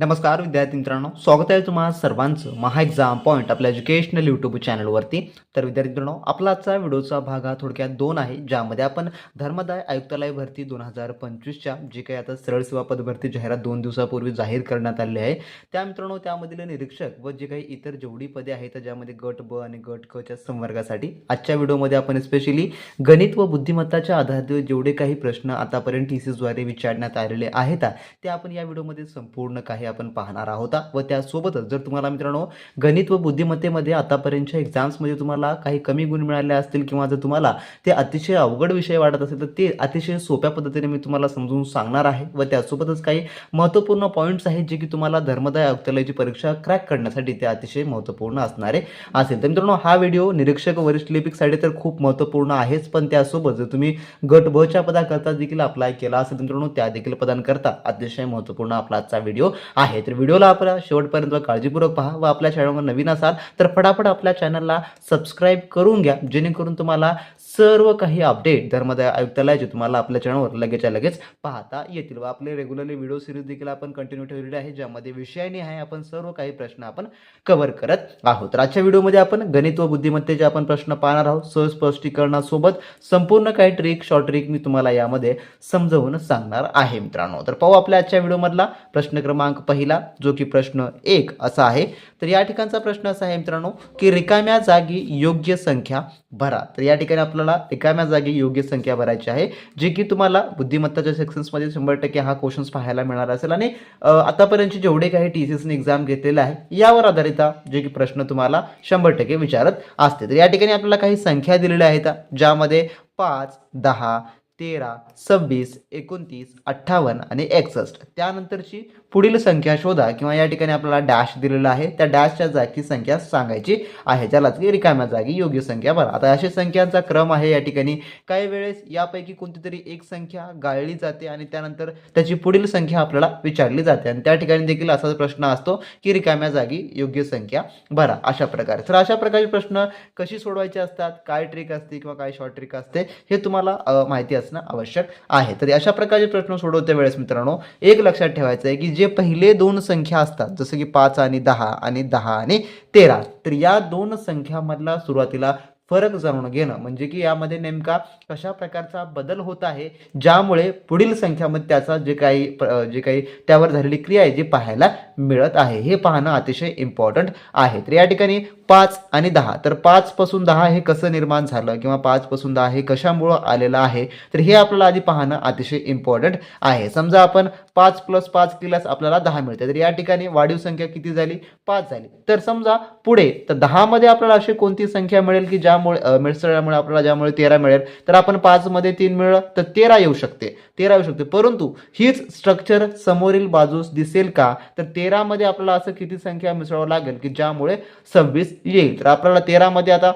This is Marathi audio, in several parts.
नमस्कार विद्यार्थी मित्रांनो. स्वागत आहे तुम्हाला सर्वांचं महा एक्झाम पॉईंट आपल्या एज्युकेशनल यूट्यूब चॅनलवरती तर विद्यार्थी मित्रांनो आपला आजचा व्हिडिओचा भाग हा थोडक्यात दोन आहे ज्यामध्ये आपण धर्मदाय आयुक्तालय भरती दोन हजार पंचवीसच्या जी काही आता सरळ सेवा पदभरती जाहिरात दोन दिवसापूर्वी जाहीर करण्यात आली आहे त्या मित्रांनो त्यामधील निरीक्षक व जे काही इतर जेवढी पदे आहेत ज्यामध्ये गट ब आणि गट क च्या संवर्गासाठी आजच्या व्हिडिओमध्ये आपण स्पेशली गणित व बुद्धिमत्ताच्या आधारित जेवढे काही प्रश्न आतापर्यंत टी सीद्वारे विचारण्यात आलेले आहेत ते आपण या व्हिडिओमध्ये संपूर्ण काही आपण पाहणार आहोत. व त्यासोबतच जर तुम्हाला मित्रांनो गणित व बुद्धिमत्तेमध्ये आतापर्यंतच्या एक्झाम्समध्ये तुम्हाला काही कमी गुण मिळाले असतील किंवा जर तुम्हाला ते अतिशय अवघड विषय वाटत असेल तर ते अतिशय सोप्या पद्धतीने मी तुम्हाला समजून सांगणार आहे. व त्यासोबतच काही महत्त्वपूर्ण पॉईंट्स आहेत जे की तुम्हाला धर्मदाय आयुक्तालयाची परीक्षा क्रॅक करण्यासाठी ते अतिशय महत्त्वपूर्ण असणारे असेल. तर मित्रांनो हा व्हिडिओ निरीक्षक वरिष्ठ लिपिकसाठी तर खूप महत्त्वपूर्ण आहेच. पण त्यासोबत जर तुम्ही गट ब पदाकरता देखील अप्लाय केला असेल तर मित्रांनो त्या देखील पदांकरता अतिशय महत्त्वपूर्ण आपला आजचा व्हिडिओ आहे. तर व्हिडिओला आपला शेवटपर्यंत काळजीपूर्वक पहा व आपल्या चॅनलवर नवीन असाल तर फटाफट आपल्या चॅनलला सबस्क्राईब करून घ्या जेणेकरून तुम्हाला सर्व काही अपडेट धर्मदाय आयुक्तालयाचे तुम्हाला आपल्या चॅनलवर लगेचच्या लगेच पाहता येतील. व आपले रेग्युलरली व्हिडिओ सिरीज देखील आपण कंटिन्यू ठेवलेले आहे ज्यामध्ये विषयाने आहे आपण सर्व काही प्रश्न आपण कव्हर करत आहोत. तर आजच्या व्हिडिओमध्ये आपण गणित व बुद्धिमत्तेचे आपण प्रश्न पाहणार आहोत सहज स्पष्टीकरणासोबत संपूर्ण काही ट्रिक शॉर्ट ट्रिक मी तुम्हाला यामध्ये समजवून सांगणार आहे मित्रांनो. तर पाहू आपल्या आजच्या व्हिडिओमधला प्रश्न क्रमांक पहिला जो की प्रश्न एक असा आहे. तर या ठिकाणचा प्रश्न असा आहे मित्रांनो की रिकाम्या जागी योग्य संख्या भरा. तर या ठिकाणी आपल्याला रिकाम्या जागी योग्य संख्या भरायची आहे जे की तुम्हाला बुद्धिमत्ताच्या सेक्शन्समध्ये शंभर टक्के हा क्वेश्चन्स पाहायला मिळणार असेल. आणि आतापर्यंतचे जेवढे काही टी सी एसने एक्झाम घेतलेलं आहे यावर आधारित जे की प्रश्न तुम्हाला शंभर टक्के विचारत असते. तर या ठिकाणी आपल्याला काही संख्या दिलेल्या आहेत ज्यामध्ये पाच दहा तेरा सव्वीस एकोणतीस अठ्ठावन्न आणि एकसष्ट. त्यानंतरची पुढील संख्या शोधा किंवा या ठिकाणी आपल्याला डॅश दिलेला आहे. त्या डॅशच्या जागी संख्या सांगायची आहे. ज्यालाच की रिकाम्या जागी योग्य संख्या भरा आता अशा संख्यांचा क्रम आहे या ठिकाणी. काही वेळेस यापैकी कोणती तरी एक संख्या गाळली जाते आणि त्यानंतर त्याची पुढील संख्या आपल्याला विचारली जाते. आणि त्या ठिकाणी देखील असाच प्रश्न असतो की रिकाम्या जागी योग्य संख्या भरा अशा प्रकारे. तर अशा प्रकारचे प्रश्न कशी सोडवायचे असतात? काय ट्रिक असते किंवा काय शॉर्ट ट्रिक असते? हे तुम्हाला माहिती असणं आवश्यक आहे. तर अशा प्रकारचे प्रश्न सोडवत्या वेळेस मित्रांनो एक लक्षात ठेवायचं आहे की जे पहिले दोन संख्या असतात जसं की पाच आणि दहा आणि दहा आणि तेरा. तर या दोन संख्यामधला सुरुवातीला फरक जाणून घेणं म्हणजे की यामध्ये नेमका कशा प्रकारचा बदल होत आहे ज्यामुळे पुढील संख्यामध्ये त्याचा जे काही जे काही त्यावर झालेली क्रिया आहे जी पाहायला मिळत आहे. हे पाहणं अतिशय इम्पॉर्टंट आहे. तर या ठिकाणी पाच आणि दहा. तर पाचपासून दहा हे कसं निर्माण झालं किंवा पाचपासून दहा हे कशामुळं आलेलं आहे? तर हे आपल्याला आधी पाहणं अतिशय इम्पॉर्टंट आहे. समजा आपण पाच प्लस पाच केल्यास आपल्याला दहा मिळते. तर या ठिकाणी वाढीव संख्या किती झाली? पाच झाली. तर समजा पुढे तर दहामध्ये आपल्याला अशी कोणती संख्या मिळेल की ज्यामुळे मिळसळल्यामुळे मिसळल्यामुळे आपल्याला ज्यामुळे तेरा मिळेल? तर आपण पाचमध्ये तीन मिळलं तर तेरा येऊ शकते. तेरा येऊ शकते. परंतु हीच स्ट्रक्चर समोरील बाजूस दिसेल का? तर तेरामध्ये आपल्याला असं किती संख्या मिसळावं लागेल की ज्यामुळे सव्वीस येईल तर आपल्याला तेरामध्ये आता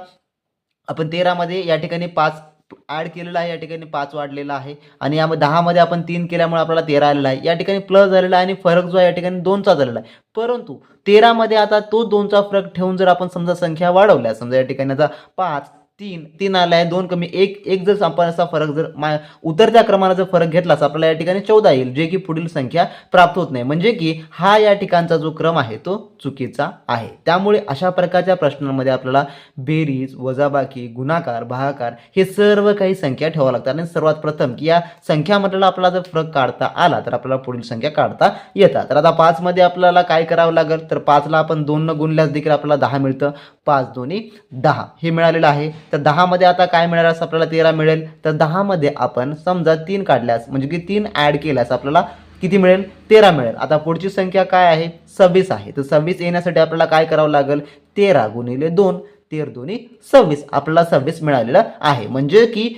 आपण तेरामध्ये या ठिकाणी पाच ॲड केलेला आहे या ठिकाणी पाच वाढलेला आहे. आणि यामध्ये दहामध्ये आपण तीन केल्यामुळे आपल्याला तेरा आलेला आहे. या ठिकाणी प्लस झालेला आहे आणि फरक जो आहे या ठिकाणी दोनचा झालेला आहे. परंतु तेरामध्ये आता तो दोनचा फरक ठेवून जर आपण समजा संख्या वाढवल्या समजा या ठिकाणी आता पाच तीन तीन आला आहे दोन कमी एक एक जर संपण्याचा फरक जर मा उतरत्या क्रमानं जर फरक घेतलाच आपल्याला या ठिकाणी चौदा येईल जे की पुढील संख्या प्राप्त होत नाही. म्हणजे की हा या ठिकाणचा जो क्रम आहे तो चुकीचा आहे. त्यामुळे अशा प्रकारच्या प्रश्नांमध्ये आपल्याला बेरीज वजाबाकी गुणाकार भागाकार हे सर्व काही संख्या ठेवावं लागतात. आणि सर्वात प्रथम की या संख्यामधला आपल्याला जर फरक काढता आला तर आपल्याला पुढील संख्या काढता येतात. तर आता पाचमध्ये आपल्याला काय करावं लागेल? तर पाचला आपण दोन न गुणल्यास देखील आपल्याला दहा मिळतं. पाच दोन्ही दहा हे मिळालेलं आहे. तर दहामध्ये आता काय मिळाल्यास आपल्याला तेरा मिळेल. तर दहामध्ये आपण समजा तीन काढल्यास म्हणजे की तीन ॲड केल्यास आपल्याला किती मिळेल? तेरा मिळेल. आता पुढची संख्या काय आहे? सव्वीस आहे. तर सव्वीस येण्यासाठी आपल्याला काय करावं लागेल? तेरा गुणिले दोन. तेर दोन्ही सव्वीस. आपल्याला सव्वीस मिळालेलं आहे. म्हणजे की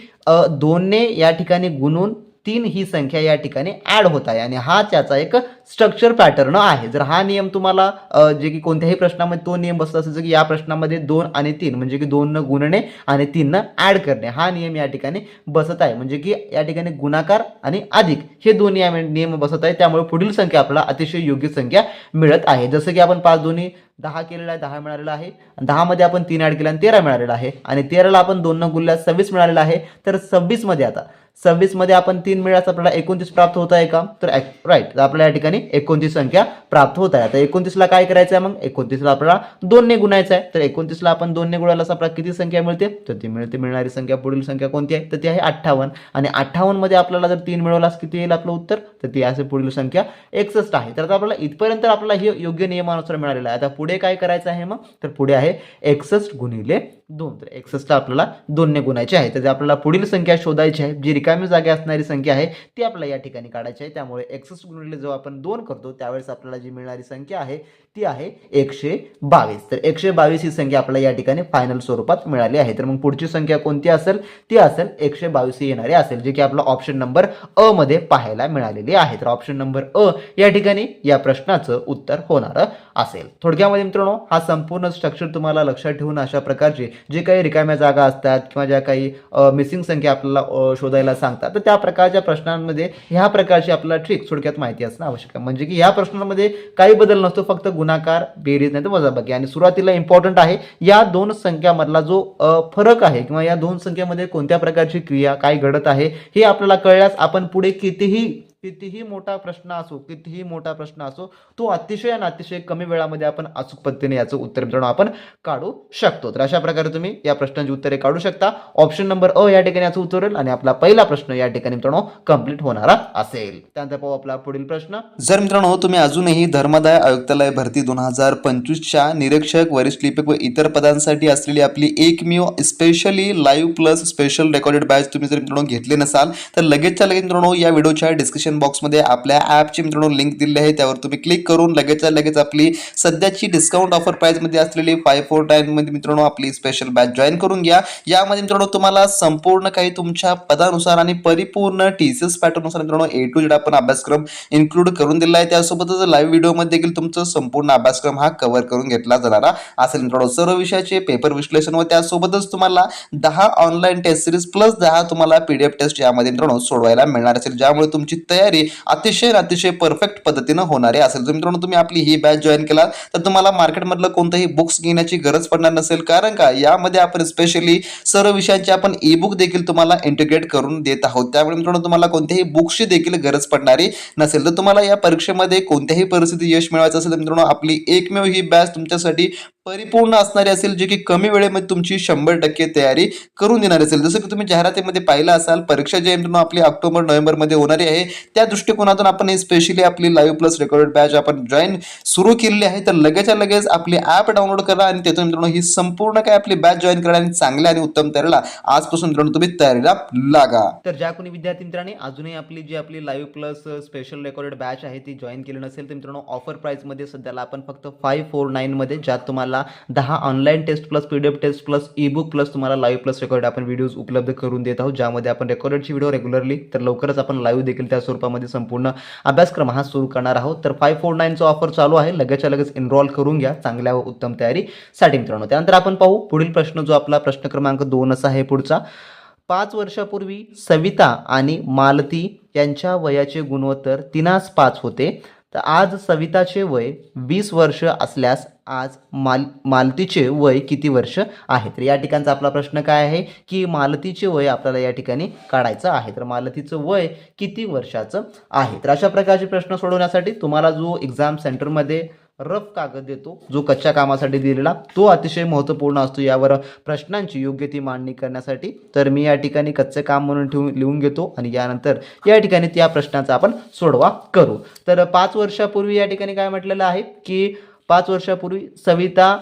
दोनने या ठिकाणी गुणून तीन ही संख्या या ठिकाणी ॲड होत आहे. आणि हा त्याचा एक स्ट्रक्चर पॅटर्न आहे. जर हा नियम तुम्हाला जे की कोणत्याही प्रश्नामध्ये तो नियम बसत असेल की या प्रश्नामध्ये दोन आणि तीन म्हणजे की दोन न गुणणे आणि तीन न ॲड करणे हा नियम या ठिकाणी बसत आहे. म्हणजे की या ठिकाणी गुणाकार आणि अधिक हे दोन्ही नियम बसत आहे. त्यामुळे पुढील संख्या आपल्याला अतिशय योग्य संख्या मिळत आहे. जसं की आपण पाच दोन्ही दहा केलेला आहे दहा मिळालेला आहे. दहामध्ये आपण तीन ॲड केला आणि तेरा मिळालेला आहे. आणि तेराला आपण दोन न गुणल्यास सव्वीस मिळालेला आहे. तर सव्वीसमध्ये आता सव्वीसमध्ये आपण तीन मिळाल्यास आपल्याला एकोणतीस प्राप्त होत आहे का? तर राईट आपल्याला या ठिकाणी एकोणतीस संख्या प्राप्त होत आहे. आता एकोणतीसला काय करायचं आहे मग एकोणतीसला आपल्याला दोनने गुणायचं आहे. तर एकोणतीसला आपण दोनने गुणायलाच आपल्याला किती संख्या मिळते? तर ती मिळते मिळणारी संख्या पुढील संख्या कोणती आहे? तर ती आहे अठ्ठावन्न. आणि अठ्ठावन्नमध्ये आपल्याला जर तीन मिळवलास किती येईल आपलं उत्तर? तर ती असे पुढील संख्या एकसष्ट आहे. तर आता आपल्याला इथपर्यंत आपल्याला हे योग्य नियमानुसार मिळालेलं आहे. आता पुढे काय करायचं आहे मग? तर पुढे आहे एकसष्ट गुणिले दोन तर एकसष्ट आपल्याला दोनने गुणायचे आहे. तर जे आपल्याला पुढील संख्या शोधायची आहे जी रिकामी जागे असणारी संख्या आहे ती आपल्याला या ठिकाणी काढायची आहे. त्यामुळे एकसष्ट गुणिले जेव्हा आपण दोन करतो त्यावेळेस आपल्याला जी मिळणारी संख्या आहे ती आहे एकशे बावीस. तर एकशे बावीस ही संख्या आपल्याला या ठिकाणी फायनल स्वरूपात मिळाली आहे. तर मग पुढची संख्या कोणती असेल? ती असेल एकशे बावीस ही येणारी असेल जे की आपला ऑप्शन नंबर अ मध्ये पाहायला मिळालेली आहे. तर ऑप्शन नंबर अ या ठिकाणी या प्रश्नाचं उत्तर होणार असेल. थोडक्यामध्ये मित्रांनो हा संपूर्ण स्ट्रक्चर तुम्हाला लक्षात ठेवून अशा प्रकारचे जे काही रिकाम्या जागा असतात किंवा ज्या काही मिसिंग संख्या आपल्याला शोधायला सांगतात तर त्या प्रकारच्या प्रश्नांमध्ये ह्या प्रकारची आपल्याला ट्रिक थोडक्यात माहिती असणं आवश्यक आहे. म्हणजे की ह्या प्रश्नांमध्ये काही बदल नसतो फक्त गुणाकार बेरीज नाही तर वजाबाकी. आणि सुरुवातीला इम्पॉर्टंट आहे या दोन संख्यामधला जो फरक आहे किंवा या दोन संख्येमध्ये कोणत्या प्रकारची क्रिया काय घडत आहे हे आपल्याला कळल्यास आपण पुढे कितीही कितीही मोठा प्रश्न असो कितीही मोठा प्रश्न असो तो अतिशय आणि अतिशय कमी वेळामध्ये आपण अचूक पद्धतीने याचं उत्तर मित्रांनो आपण काढू शकतो. तर अशा प्रकारे तुम्ही या प्रश्नांची उत्तरे काढू शकता. ऑप्शन नंबर अ या ठिकाणी याचं उत्तर होईल आणि आपला पहिला प्रश्न या ठिकाणी मित्रांनो कंप्लीट होणारा असेल. त्यानंतर पाहू आपला पुढील प्रश्न. जर मित्रांनो तुम्ही अजूनही धर्मदाय आयुक्तालय भरती दोन हजार पंचवीसच्या निरीक्षक वरिष्ठ लिपिक व इतर पदांसाठी असलेली आपली एकमेव specially live plus special recorded batch तुम्ही जर मित्रांनो घेतले नसाल तर लगेचच्या लगेच मित्रांनो या व्हिडिओच्या डिस्क्रिप्शन बॉक्समध्ये आपल्या ॲपची मित्रांनो लिंक दिली आहे. त्यावर तुम्ही क्लिक करून लगेचच्या लगेच आपली सध्याची डिस्काउंट ऑफर प्राईजमध्ये असलेली फाय फोरमध्ये मित्रांनो आपली स्पेशल बॅच जॉईन करून घ्या. यामध्ये मित्रांनो तुम्हाला संपूर्ण काही तुमच्या पदानुसार आणि परिपूर्ण टी सी एस पॅटर्ननुसार मित्रांनो ए टू जेड आपण अभ्यासक्रम इन्क्लूड करून दिला आहे. त्यासोबतच लाईव्ह व्हिडिओमध्ये देखील तुमचं संपूर्ण अभ्यासक्रम हा कव्हर करून घेतला जाणारा. असेल मित्रांनो सर्व विषयाचे पेपर विश्लेषण व त्यासोबतच तुम्हाला दहा ऑनलाईन टेस्ट सिरीज प्लस दहा तुम्हाला पीडीएफ टेस्ट यामध्ये मित्रांनो सोडवायला मिळणार असेल. ज्यामुळे तुमची तयारी अतिशय अतिशय परफेक्ट पद्धतीनं होणारी असेल तर मित्रांनो तुम्ही आपली ही बॅच जॉईन केला तर तुम्हाला मार्केटमधलं कोणतंही बुक्स घेण्याची गरज पडणार नसेल. कारण का? यामध्ये आपण स्पेशली सर्व विषयांचे आपण ई बुक देखील तुम्हाला इंटिग्रेट करून देत आहोत. त्यामुळे मित्रांनो तुम्हाला कोणत्याही बुक्सची देखील गरज पडणारी नसेल. तर तुम्हाला या परीक्षेमध्ये कोणत्याही परिस्थितीत यश मिळवायचं असेल तर मित्रांनो आपली एकमेव ही बॅच तुमच्यासाठी परिपूर्ण असणारी असेल जे की कमी वेळेमध्ये तुमची शंभर टक्के तयारी करून देणार असेल. जसं की तुम्ही जाहिरातीमध्ये पाहिलं असाल परीक्षा जी आहे मित्रांनो आपली ऑक्टोबर नोव्हेंबरमध्ये होणारी आहे. त्या दृष्टिकोनातून आपण स्पेशली आपली लाईव्ह प्लस रेकॉर्डेड बॅच आपण जॉईन सुरू केलेली आहे. तर लगेचच्या लगेच आपली ॲप डाउनलोड करा आणि त्यातून मित्रांनो ही संपूर्ण काय आपली बॅच जॉईन करा आणि चांगल्या आणि उत्तम तयारीला आजपासून मित्रांनो तुम्ही तयारीला लागा. तर ज्या कोणी विद्यार्थी मित्रांनी अजूनही आपली जी आपली live plus special recorded batch आहे ती जॉईन केली नसेल तर मित्रांनो ऑफर प्राईसमध्ये सध्याला आपण फक्त फाय फोर नाईनमध्ये ज्यात तुम्हाला दहा online test plus P D F test plus e book plus तुम्हाला लाईव्ह प्लस रेकॉर्ड आपण व्हिडिओज उपलब्ध करून देत आहोत ज्यामध्ये आपण रेकॉर्डेडची व्हिडिओ रेग्युलरली तर लवकरच आपण लाईव्ह देखील त्या स्वरूपामध्ये संपूर्ण अभ्यासक्रम हा सुरू करणार आहोत. तर फाय फोर नाईनचा ऑफर चालू आहे. लगेचच्या लगेच एनरॉल करून घ्या. चांगल्या व उत्तम तयारीसाठी मित्रांनो. त्यानंतर आपण पाहू पुढील प्रश्न जो आपला प्रश्न क्रमांक दोन असा आहे पुढचा. पाच वर्षापूर्वी सविता आणि मालती यांच्या वयाचे गुणोत्तर तिनास पाच होते. तर आज सविताचे वय वीस वर्ष असल्यास आज माल मालतीचे वय किती वर्ष आहे? तर या ठिकाणचा आपला प्रश्न काय आहे? की मालतीचे वय आपल्याला या ठिकाणी काढायचं आहे. तर मालतीचं वय किती वर्षाचं आहे? तर अशा प्रकारचे प्रश्न सोडवण्यासाठी तुम्हाला जो एक्झाम सेंटरमध्ये रफ कागद देतो जो कच्च्या कामासाठी दिलेला तो अतिशय महत्त्वपूर्ण असतो. यावर प्रश्नांची योग्य ती मांडणी करण्यासाठी तर मी या ठिकाणी कच्चे काम म्हणून ठेवून लिहून घेतो आणि यानंतर या ठिकाणी त्या प्रश्नाचा आपण सोडवा करू. तर पाच वर्षापूर्वी या ठिकाणी काय म्हटलेलं आहे? की पाच वर्षापूर्वी सविता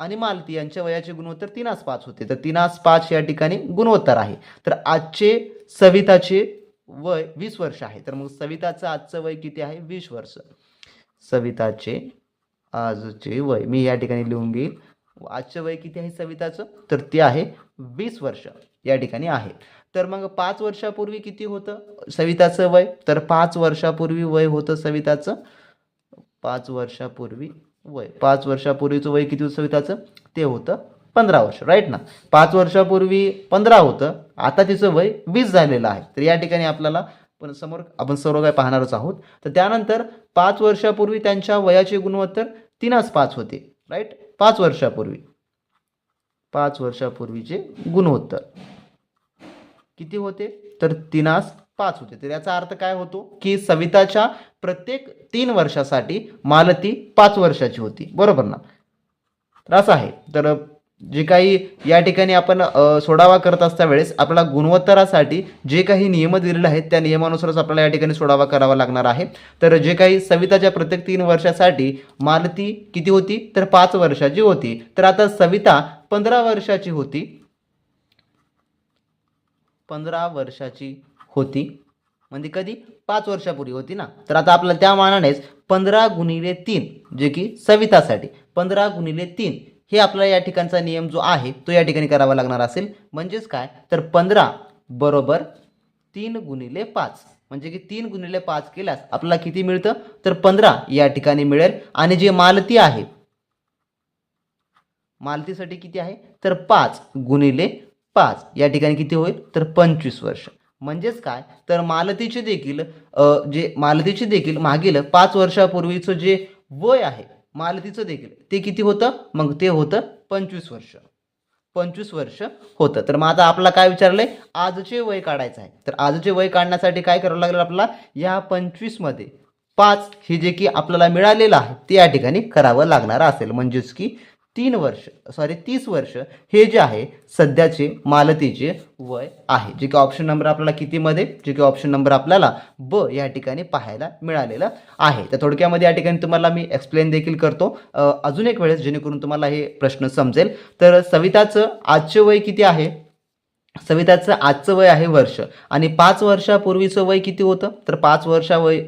आणि मालती यांच्या वयाचे गुणोत्तर तीनास पाच होते. तर तीनास पाच या ठिकाणी गुणोत्तर आहे. तर आजचे सविताचे वय वीस वर्ष आहे. तर मग सविताचं आजचं वय किती आहे? वीस वर्ष. सविताचे आजचे वय मी या ठिकाणी लिहून घेईल आजचं वय किती आहे सविताचं? तर ते आहे वीस वर्ष या ठिकाणी आहे. तर मग पाच वर्षापूर्वी किती होतं सविताचं वय? तर पाच वर्षापूर्वी वय होतं सविताचं? पाच वर्षापूर्वी वय पाच वर्षापूर्वीचं वय किती होतं सविताचं? ते होतं पंधरा वर्ष राईट ना? पाच वर्षापूर्वी पंधरा होतं आता तिचं वय वीस झालेलं आहे. तर या ठिकाणी आपल्याला पण समोर आपण सर्व काय पाहणारच आहोत. तर त्यानंतर पाच वर्षापूर्वी त्यांच्या वयाचे गुणवत्तर तीनच पाच होते राईट पाच वर्षापूर्वी. पाच वर्षापूर्वीचे गुणोत्तर किती होते? तर तिनास पाच होते. तर याचा अर्थ काय होतो? की सविताच्या प्रत्येक तीन वर्षासाठी मालती पाच वर्षाची होती. बरोबर ना? तर असं आहे. तर जे काही या ठिकाणी आपण सोडावा करत असता वेळेस आपल्याला गुणवत्तरासाठी जे काही नियम दिलेले आहेत त्या नियमानुसारच आपल्याला या ठिकाणी सोडावा करावा लागणार आहे. तर जे काही सविताच्या प्रत्येक तीन वर्षासाठी मालती किती होती? तर पाच वर्षाची होती. तर आता सविता पंधरा वर्षाची होती. पंधरा वर्षाची होती. म्हणजे कधी? पाच वर्षापूर्वी होती ना. तर आता आपल्याला त्या मानानेच पंधरा गुणिले तीन जे की सवितासाठी पंधरा गुणिले तीन हे आपल्याला या ठिकाणचा नियम जो आहे तो या ठिकाणी करावा लागणार असेल. म्हणजेच काय? तर पंधरा बरोबर तीन गुणिले पाच. म्हणजे की तीन गुणिले पाच केल्यास आपल्याला किती मिळतं? तर पंधरा या ठिकाणी मिळेल. आणि जे मालती आहे मालतीसाठी किती आहे? तर पाच गुणिले पाच. या ठिकाणी किती होईल? तर पंचवीस वर्ष. म्हणजेच काय? तर मालतीचे देखील जे मालतीचे देखील मागील पाच वर्षापूर्वीचं जे वय आहे मालतीचं देखील ते किती होतं? मग ते होतं पंचवीस वर्ष. पंचवीस वर्ष होतं. तर मग आता आपला काय विचारलंय? आजचे वय काढायचं आहे. तर आजचे वय काढण्यासाठी काय करावं लागेल आपल्याला? या पंचवीसमध्ये पाच हे जे की आपल्याला मिळालेलं आहे ते या ठिकाणी करावं लागणार असेल. म्हणजेच की तीन वर्ष सॉरी तीस वर्ष हे जे आहे सध्याचे मालतीचे वय आहे. जे की ऑप्शन नंबर आपल्याला कितीमध्ये जे की ऑप्शन नंबर आपल्याला ब या ठिकाणी पाहायला मिळालेलं आहे. तर थोडक्यामध्ये या ठिकाणी तुम्हाला मी एक्सप्लेन देखील करतो. अजून एक वेळेस जेणेकरून तुम्हाला हे प्रश्न समजेल. तर सविताचं आजचे वय किती आहे? सविताचं आजचं वय आहे वर्ष. आणि पाच वर्षापूर्वीचं वय किती होतं? तर पाच वर्षा वय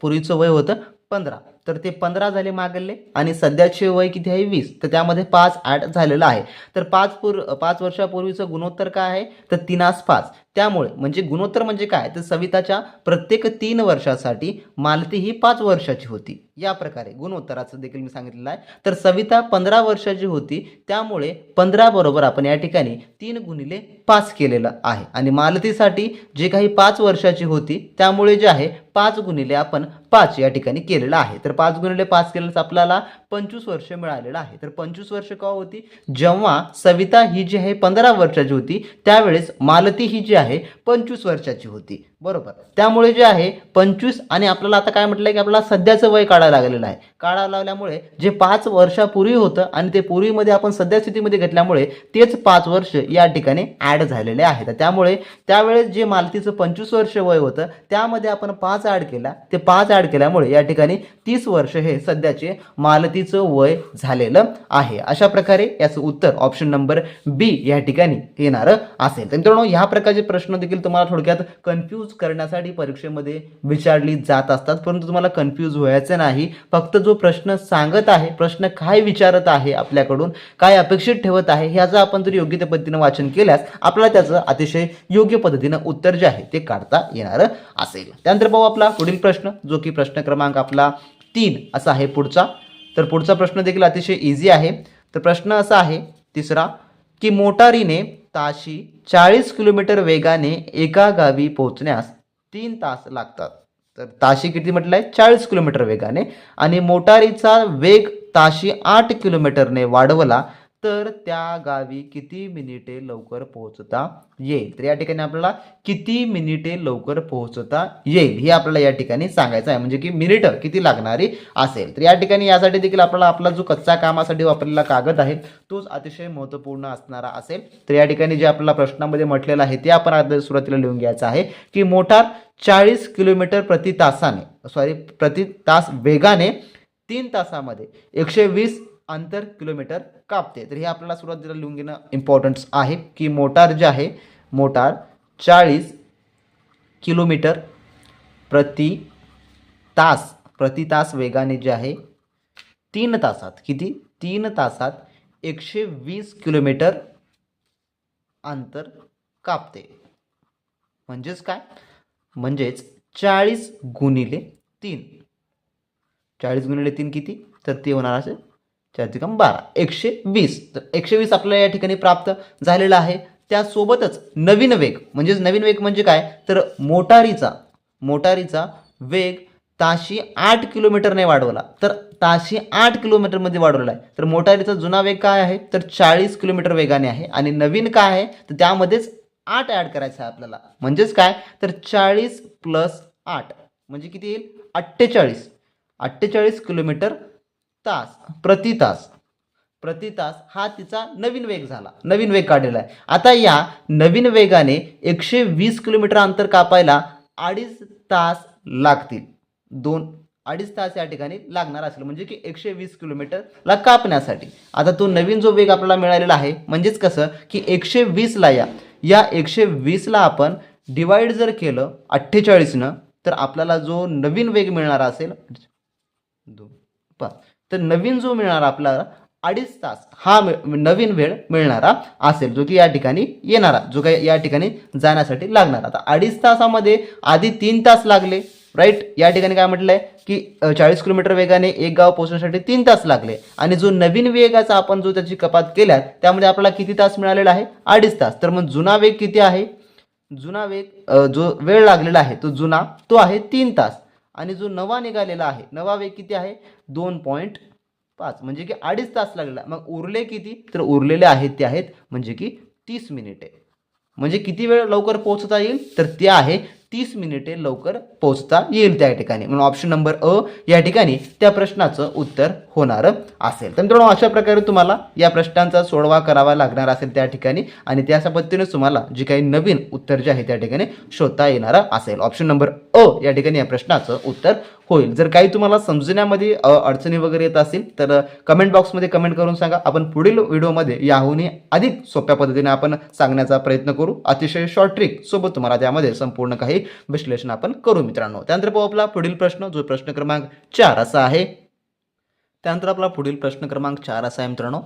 पूर्वीचं वय होतं पंधरा. तर ते पंधरा झाले मागले आणि सध्याचे वय किती आहे? वीस. तर त्यामध्ये पाच आठ झालेलं आहे. तर पाच पूर पाच वर्षापूर्वीचं गुणोत्तर काय आहे? तर तिनास पाच. त्यामुळे म्हणजे गुणोत्तर म्हणजे काय? तर सविताच्या प्रत्येक तीन वर्षासाठी मालती ही पाच वर्षाची होती. या प्रकारे गुणोत्तराचं देखील मी सांगितलेलं आहे. तर सविता पंधरा वर्षाची होती. त्यामुळे पंधरा बरोबर आपण या ठिकाणी तीन गुणिले पाच केलेलं आहे. आणि मालतीसाठी जे काही पाच वर्षाची होती त्यामुळे जे आहे पाच गुणिले आपण पाच या ठिकाणी केलेलं आहे. तर पाच गुणिले पाच केल्यास आपल्याला पंचवीस वर्ष मिळालेलं आहे. तर पंचवीस वर्ष का होती? जेव्हा सविता ही जी आहे पंधरा वर्षाची होती त्यावेळेस मालती ही जी आहे पंचवीस वर्षाची होती. बरोबर? त्यामुळे जे आहे पंचवीस आणि आपल्याला आता काय म्हटलं की आपल्याला सध्याचं वय काढायला लागलेलं आहे. काढायला लागल्यामुळे जे पाच वर्षापूर्वी होतं आणि ते पूर्वीमध्ये आपण सध्या स्थितीमध्ये घेतल्यामुळे तेच पाच वर्ष या ठिकाणी ॲड झालेले आहेत तर त्यामुळे त्यावेळेस जे मालतीचं पंचवीस वर्ष वय होतं त्यामध्ये आपण पाच ॲड केला. ते पाच ॲड केल्यामुळे या ठिकाणी तीस वर्ष हे सध्याचे मालतीचं वय झालेलं आहे. अशा प्रकारे याचं उत्तर ऑप्शन नंबर बी या ठिकाणी येणार असेल. तर मित्रांनो ह्या प्रकारचे प्रश्न देखील तुम्हाला थोडक्यात कन्फ्यूज करण्यासाठी परीक्षेमध्ये विचारली जात असतात. परंतु तुम्हाला कन्फ्यूज व्हायचं नाही. फक्त जो प्रश्न सांगत आहे प्रश्न काय विचारत आहे आपल्याकडून काय अपेक्षित ठेवत आहे ह्याचं आपण जर योग्य त्या पद्धतीनं वाचन केल्यास आपल्याला त्याचं अतिशय योग्य पद्धतीनं उत्तर जे आहे ते काढता येणार असेल. त्यानंतर पाहू आपला पुढील प्रश्न जो की प्रश्न क्रमांक आपला तीन असा आहे पुढचा. तर पुढचा प्रश्न देखील अतिशय इझी आहे. तर प्रश्न असा आहे तिसरा की मोटारीने ताशी चाळीस किलोमीटर वेगाने एका गावी पोहोचण्यास तीन तास लागतात. तर ताशी किती म्हटलं आहे चाळीस किलोमीटर वेगाने. आणि मोटारीचा वेग ताशी आठ किलोमीटरने वाढवला तर त्या गावी किती मिनिटे लवकर पोहोचता येईल? तर या ठिकाणी आपल्याला किती मिनिटे लवकर पोहोचता येईल? हे आपल्याला या ठिकाणी सांगायचं आहे. म्हणजे की मिनिटं किती लागणारी असेल? तर या ठिकाणी यासाठी देखील आपल्याला आपला जो कच्चा कामासाठी वापरलेला कागद आहे तोच अतिशय महत्त्वपूर्ण असणारा असेल. तर या ठिकाणी जे आपल्याला प्रश्नामध्ये म्हटलेलं आहे ते आपण आता सुरुवातीला लिहून घ्यायचं आहे की मोटार चाळीस किलोमीटर प्रति तासाने सॉरी प्रति तास वेगाने तीन तासामध्ये एकशे वीस अंतर किलोमीटर कापते. तर हे आपल्याला सुरुवातीला लिहून घेणं इम्पॉर्टंट आहे की मोटार जे आहे मोटार चाळीस किलोमीटर प्रति तास प्रति तास वेगाने जे आहे तीन तासात किती? तीन तासात एकशे वीस किलोमीटर अंतर कापते. म्हणजेच काय? म्हणजेच चाळीस गुणिले तीन. चाळीस गुणिले तीन किती? तर ते होणार असेल चार त्रिकम बारा एकशे वीस. तर एकशे वीस आपल्याला या ठिकाणी प्राप्त झालेला आहे. त्यासोबतच नवीन वेग म्हणजेच नवीन वेग म्हणजे काय? तर मोटारीचा मोटारीचा वेग ताशी आठ किलोमीटरने वाढवला. तर ताशी आठ किलोमीटरमध्ये वाढवला आहे. तर मोटारीचा जुना वेग काय आहे? तर चाळीस किलोमीटर वेगाने आहे. आणि नवीन काय आहे? तर त्यामध्येच आठ ॲड करायचं आहे आपल्याला. म्हणजेच काय? तर चाळीस प्लस आठ. म्हणजे किती येईल? अठ्ठेचाळीस. अठ्ठेचाळीस किलोमीटर तास प्रति तास. प्रति तास हा तिचा नवीन वेग झाला. नवीन वेग काढलेला आहे. आता या नवीन वेगाने एकशे वीस किलोमीटर अंतर कापायला अडीच तास लागतील. दोन अडीच तास या ठिकाणी लागणार असेल. म्हणजे की एकशे वीस किलोमीटरला कापण्यासाठी. आता तो नवीन जो वेग आपल्याला मिळालेला आहे म्हणजेच कसं की एकशे वीसला या. या एकशे वीसला आपण डिवाईड जर केलं अठ्ठेचाळीसनं तर आपल्याला जो नवीन वेग मिळणारा असेल दोन पाच. तर नवीन जो मिळणार आपल्याला अडीच तास हा मिळ- नवीन वेळ मिळणारा असेल जो की या ठिकाणी येणारा जो काही या ठिकाणी जाण्यासाठी लागणार. आता अडीच तासामध्ये आधी तीन तास लागले राईट या ठिकाणी काय म्हटलं आहे की चाळीस किलोमीटर वेगाने एक गाव पोहोचण्यासाठी तीन तास लागले. आणि जो नवीन वेगाचा आपण जो त्याची कपात केल्या त्यामध्ये आपल्याला किती तास मिळालेला आहे? अडीच तास. तर मग जुना वेग किती आहे? जुना वेग जो वेळ लागलेला आहे तो जुना तो आहे तीन तास. आणि जो नवा निघालेला आहे नवा वेग किती आहे? दोन पॉईंट पाच. म्हणजे की अडीच तास लागलेला मग उरले किती? तर उरलेले आहेत ते आहेत म्हणजे की तीस मिनिटे. म्हणजे किती वेळ लवकर पोहोचता येईल? तर ते आहे तीस मिनिटे लवकर पोहोचता येईल त्या ठिकाणी. म्हणून ऑप्शन नंबर अ या ठिकाणी त्या प्रश्नाचं उत्तर होणार असेल. तर मित्रांनो अशा प्रकारे तुम्हाला या प्रश्नांचा सोडवा करावा लागणार असेल त्या ठिकाणी आणि त्याच्या पद्धतीनेच तुम्हाला जी काही नवीन उत्तर जे आहे त्या ठिकाणी शोधता येणार असेल. ऑप्शन नंबर अ या ठिकाणी या प्रश्नाचं उत्तर होईल. जर काही तुम्हाला समजण्यामध्ये अडचणी वगैरे येत असतील तर कमेंट बॉक्समध्ये कमेंट करून सांगा. आपण पुढील व्हिडिओमध्ये याहूनही अधिक सोप्या पद्धतीने आपण सांगण्याचा प्रयत्न करू. अतिशय शॉर्ट ट्रिक सोबत तुम्हाला त्यामध्ये संपूर्ण काही विश्लेषण आपण करू मित्रांनो. त्यानंतर पाहू आपला पुढील प्रश्न जो प्रश्न क्रमांक चार असा आहे. त्यानंतर आपला पुढील प्रश्न क्रमांक चार असा आहे मित्रांनो.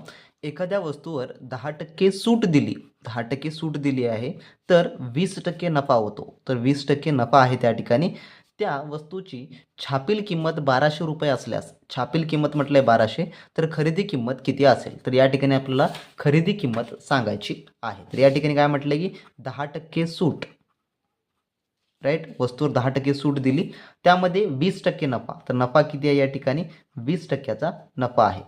एखाद्या वस्तूवर दहा टक्के सूट दिली दहा टक्के सूट दिली आहे तर वीस टक्के नफा होतो. तर वीस टक्के नफा आहे त्या ठिकाणी. त्या वस्तूची छापील किंमत बाराशे रुपये असल्यास छापील किंमत म्हटलंय बाराशे तर खरेदी किंमत किती असेल? तर या ठिकाणी आपल्याला खरेदी किंमत सांगायची आहे. तर या ठिकाणी काय म्हटलं की दहा टक्के सूट राईट वस्तूवर दहा टक्के सूट दिली. त्यामध्ये वीस टक्के नफा तर नफा किती आहे या ठिकाणी? वीस टक्क्याचा नफा आहे.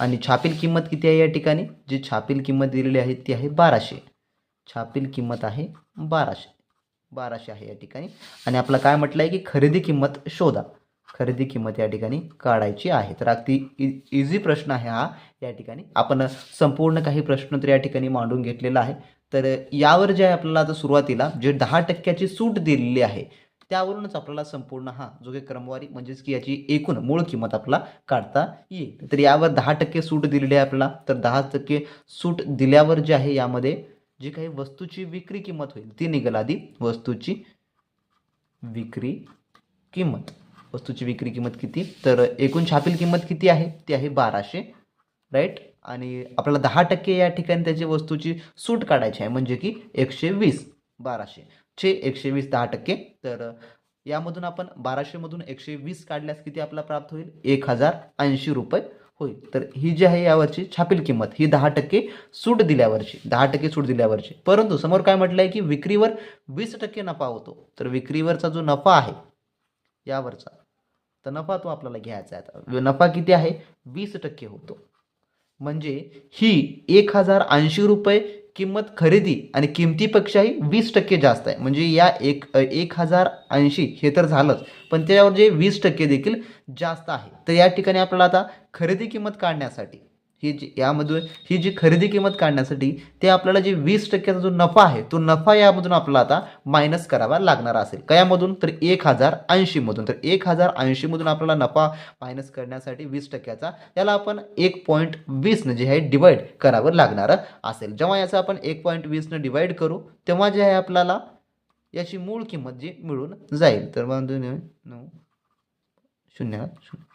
आणि छापील किंमत किती आहे या ठिकाणी? जी छापील किंमत दिलेली आहे ती आहे बाराशे. छापील किंमत आहे बाराशे. बाराशे आहे या ठिकाणी. आणि आपलं काय म्हटलं आहे की खरेदी किंमत शोधा. खरेदी किंमत या ठिकाणी काढायची आहे. तर अगदी इझी प्रश्न आहे हा या ठिकाणी. आपण संपूर्ण काही प्रश्न तर या ठिकाणी मांडून घेतलेला आहे. तर यावर जे आहे आपल्याला आता सुरुवातीला जे दहा टक्क्याची सूट दिलेली आहे त्यावरूनच आपल्याला संपूर्ण हा जो काही क्रमवारी म्हणजेच की याची एकूण मूळ किंमत आपला काढता येईल. तर यावर दहा टक्के सूट दिलेली आहे आपल्याला. तर दहा टक्के सूट दिल्यावर जे आहे यामध्ये जी काही वस्तूची विक्री किंमत होईल ती निघेल आधी वस्तूची विक्री किंमत. वस्तूची विक्री किंमत किती? तर एकूण छापील किंमत किती आहे? ती आहे बाराशे राईट आणि आपल्याला दहा टक्के या ठिकाणी त्याची वस्तूची सूट काढायची आहे म्हणजे की एकशे वीस बाराशे. चे एकशे वीस दहा टक्के. तर यामधून आपण बाराशेमधून एकशे वीस काढल्यास किती आपला प्राप्त होईल? एक हजार ऐंशी रुपये. होय तर ही जी आहे यावरची छापील किंमत ही दहा टक्के सूट दिल्यावरची दहा टक्के सूट दिल्यावरची. परंतु समोर काय म्हटलं आहे की विक्रीवर वीस टक्के नफा होतो. तर विक्रीवरचा जो नफा आहे यावरचा तर नफा तो आपल्याला घ्यायचा आहे आता. नफा किती आहे? वीस टक्के होतो. म्हणजे ही एक हजार ऐंशी रुपये किंमत खरेदी आणि किमतीपेक्षाही वीस टक्के जास्त आहे. म्हणजे या एक एक हजार ऐंशी हे तर झालंच. पण त्याच्यावर जे वीस टक्के देखील जास्त आहे. तर या ठिकाणी आपल्याला आता खरेदी किंमत काढण्यासाठी ही जी यामधून ही जी खरेदी किंमत काढण्यासाठी ते आपल्याला जे वीस टक्क्याचा जो नफा आहे तो नफा यामधून आपल्याला आता मायनस करावा लागणार असेल. कयामधून तर एक हजार ऐंशीमधून तर एक हजार ऐंशीमधून आपल्याला नफा मायनस करण्यासाठी वीस टक्क्याचा त्याला आपण एक पॉईंट वीसनं जे आहे डिवाईड करावं लागणार असेल. जेव्हा याचं आपण एक पॉईंट वीसनं डिवाईड करू तेव्हा जे आहे आपल्याला याची मूळ किंमत जी मिळून जाईल. तर नऊ शून्य.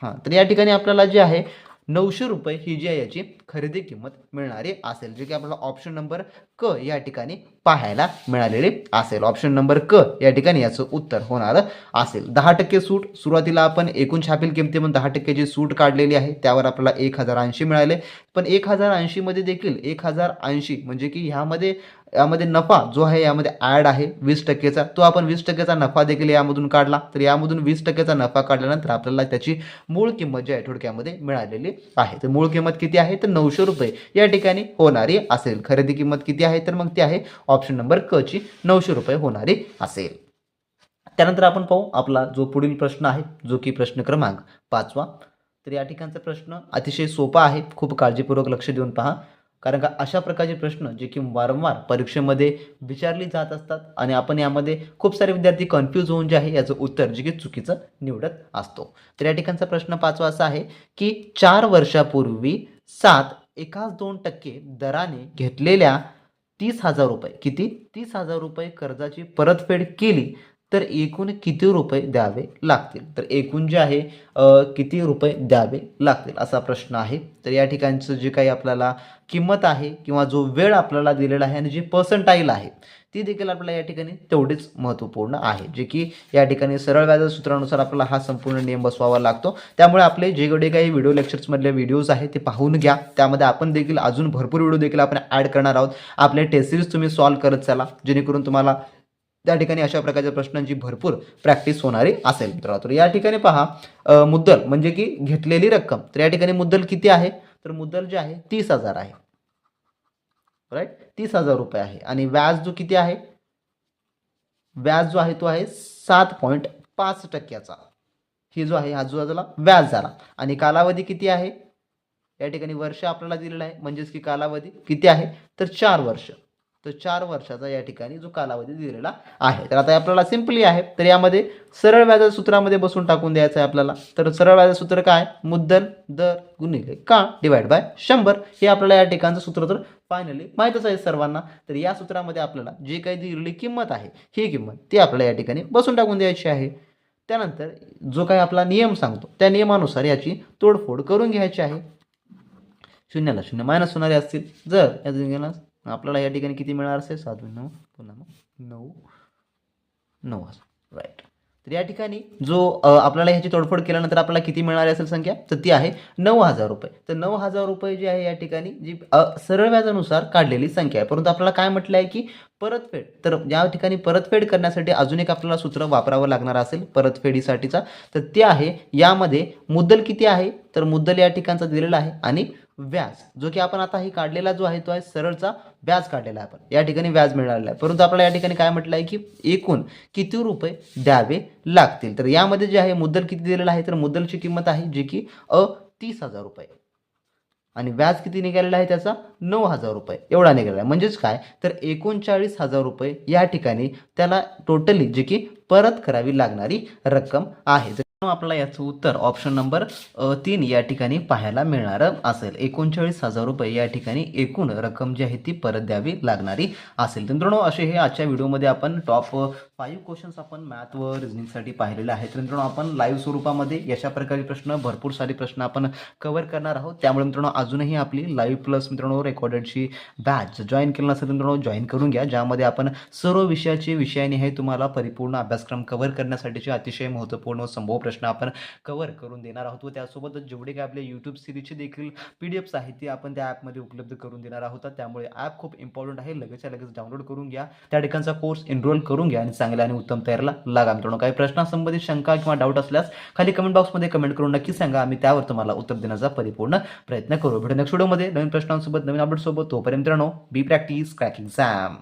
हां तर या ठिकाणी आपल्याला जे आहे नऊशे रुपये ही जी आहे याची खरेदी किंमत मिळणारी असेल जे की आपल्याला ऑप्शन नंबर क या ठिकाणी पाहायला मिळालेले असेल. ऑप्शन नंबर क या ठिकाणी याचं उत्तर होणार असेल. दहा टक्के सूट सुरुवातीला आपण एकूण छापील किमतीमध्ये दहा टक्क्याची सूट काढलेली आहे त्यावर आपल्याला एक हजार ऐंशी मिळाले. पण एक हजार ऐंशीमध्ये देखील एक हजार ऐंशी म्हणजे की ह्यामध्ये यामध्ये नफा जो आहे यामध्ये ॲड आहे वीस टक्केचा. तो आपण वीस टक्केचा नफा देखील यामधून काढला. तर यामधून वीस टक्केचा नफा काढल्यानंतर आपल्याला त्याची मूळ किंमत जी आहे थोडक्यामध्ये मिळालेली आहे. तर मूळ किंमत किती आहे? तर नऊशे रुपये. या ठिकाणी होणारी असेल. खरेदी किंमत किती आहे? तर मग ती आहे ऑप्शन नंबर क ची नऊशे रुपये होणारी असेल. त्यानंतर आपण पाहू आपला जो पुढील प्रश्न आहे जो की प्रश्न क्रमांक पाचवा. तर या ठिकाणचा प्रश्न अतिशय सोपा आहे. खूप काळजीपूर्वक लक्ष देऊन पहा. कारण का अशा प्रकारचे प्रश्न जे की वारंवार परीक्षेमध्ये विचारली जात असतात आणि आपण यामध्ये खूप सारे विद्यार्थी कन्फ्यूज होऊन जे आहे याचं उत्तर जे की चुकीचं निवडत असतो. तर या ठिकाणचा प्रश्न पाचवा असा आहे की चार वर्षापूर्वी सात एकाच दोन टक्के दराने घेतलेल्या तीस हजार रुपये किती? तीस हजार रुपये कर्जाची परतफेड केली तर एकूण किती रुपये द्यावे लागतील? तर एकूण जे आहे किती रुपये द्यावे लागतील असा प्रश्न आहे. तर या ठिकाणचं जे काही आपल्याला किंमत आहे किंवा जो वेळ आपल्याला दिलेला आहे आणि जी पर्संटाईल आहे ती देखील आपल्याला या ठिकाणी तेवढीच महत्त्वपूर्ण आहे. जे की या ठिकाणी सरळ व्याजा सूत्रानुसार आपल्याला हा संपूर्ण नियम बसवावा लागतो. त्यामुळे आपले जे जेवढे काही व्हिडिओ लेक्चर्समधले व्हिडिओज आहेत ते पाहून घ्या. त्यामध्ये आपण देखील अजून भरपूर व्हिडिओ देखील आपण ॲड करणार आहोत. आपले टेस्ट सिरीज तुम्ही सॉल्व करत चला. जेणेकरून तुम्हाला त्या ठिकाणी अशा प्रकारच्या प्रश्नांची भरपूर प्रॅक्टिस होणारी असेल मित्रांनो. तर या ठिकाणी पहा मुद्दल म्हणजे की घेतलेली रक्कम. तर या ठिकाणी मुद्दल किती आहे? तर मुद्दल जे आहे तीस हजार आहे. राईट तीस हजार रुपये आहे. आणि व्याज जो किती आहे? व्याज जो आहे तो आहे सात पॉईंट पाच टक्क्याचा. ही जो आहे हा जो झाला व्याज झाला. आणि कालावधी किती आहे? या ठिकाणी वर्ष आपल्याला दिलेलं आहे. म्हणजेच की कालावधी किती आहे? तर चार वर्ष. तर चार वर्षाचा या ठिकाणी जो कालावधी दिलेला आहे. तर आता आपल्याला सिम्पली आहे. तर यामध्ये सरळ व्याजा सूत्रामध्ये बसून टाकून द्यायचं आहे आपल्याला. तर सरळ व्याज सूत्र काय मुद्दल दर गुणिले का डिवाइड बाय शंभर. हे आपल्याला या ठिकाणचं सूत्र तर फायनली माहीतच आहे सर्वांना. तर या सूत्रामध्ये आपल्याला जी काही दिलेली किंमत आहे ही किंमत ती आपल्याला या ठिकाणी बसून टाकून द्यायची आहे. त्यानंतर जो काही आपला नियम सांगतो त्या नियमानुसार याची तोडफोड करून घ्यायची आहे. शून्याला शून्य मायनस होणारे असतील. जर या आपल्याला या ठिकाणी किती मिळणार असेल? सात नऊ पुन्हा नऊ. नऊ नऊ राईट तर या ठिकाणी जो आपल्याला ह्याची तोडफोड केल्यानंतर आपल्याला किती मिळणारी असेल संख्या? तर ती आहे नऊ हजार रुपये. तर नऊ हजार रुपये जी आहे या ठिकाणी जी सरळ व्याजानुसार काढलेली संख्या आहे. परंतु आपल्याला काय म्हटलं आहे की परतफेड तर या ठिकाणी परतफेड करण्यासाठी अजून एक आपल्याला सूत्र वापरावं लागणार असेल परतफेडीसाठीचा. तर ते आहे यामध्ये मुद्दल किती आहे? तर मुद्दल या ठिकाणचा दिलेला आहे आणि व्याज जो की आपण आता हे काढलेला जो आहे तो आहे सरळचा व्याज काढलेला आहे आपण. या ठिकाणी व्याज मिळालेला आहे. परंतु आपल्याला या ठिकाणी काय म्हटलं आहे की एकूण किती रुपये द्यावे लागतील? तर यामध्ये जे आहे मुद्दल किती दिलेलं आहे? तर मुद्दलची किंमत आहे जी की अ तीस हजार रुपये. आणि व्याज किती निघालेला आहे? त्याचा नऊ हजार रुपये. एवढा निघालेला आहे. म्हणजेच काय? तर एकोणचाळीस हजार रुपये या ठिकाणी त्याला टोटली जी की परत करावी लागणारी रक्कम आहे. आपला आपल्याला याचं उत्तर ऑप्शन नंबर तीन या ठिकाणी पाहायला मिळणार असेल. एकोणचाळीस हजार रुपये या ठिकाणी एकूण रक्कम जी आहे ती परत द्यावी लागणारी असेल. तर मित्रांनो असे हे आजच्या व्हिडिओमध्ये आपण टॉप फाईव्ह क्वेश्चन्स आपण मॅथ व रिझनिंगसाठी पाहिलेले आहेत. तर मित्रांनो आपण लाईव्ह स्वरूपामध्ये यशा प्रकारचे प्रश्न भरपूर सारे प्रश्न आपण कव्हर करणार आहोत. त्यामुळे मित्रांनो अजूनही आपली लाईव्ह प्लस मित्रांनो रेकॉर्डेडची बॅच जॉईन केलं नसेल मित्रांनो जॉईन करून घ्या. ज्यामध्ये आपण सर्व विषयाचे विषयाने हे तुम्हाला परिपूर्ण अभ्यासक्रम कव्हर करण्यासाठीचे अतिशय महत्त्वपूर्ण व संभव प्रश्न आपण कव्हर करून देणार आहोत व त्यासोबतच जेवढे काही आपले यूट्यूब सिरीजचे देखील पी डी एफ्स आहेत ते आपण त्या ॲपमध्ये उपलब्ध करून देणार आहोत. त्यामुळे ॲप खूप इम्पॉर्टंट आहे. लगेचच्या लगेच डाउनलोड करून घ्या. त्या ठिकाणचा कोर्स एनरोल करून घ्या आणि चांगल्या आणि उत्तम तयारीला लागा मित्रांनो. काही प्रश्नासंबंधित शंका किंवा डाऊट असल्यास खाली कमेंट बॉक्समध्ये कमेंट करून नक्की सांगा. आम्ही त्यावर तुम्हाला उत्तर देण्याचा परिपूर्ण प्रयत्न करू. भेटू नेक्स्ट व्हिडिओमध्ये नवीन प्रश्नांसोबत नवीन अपडेटसोबत तोपर्यंत मित्रांनो बी प्रॅक्टिस क्रॅक एक्झाम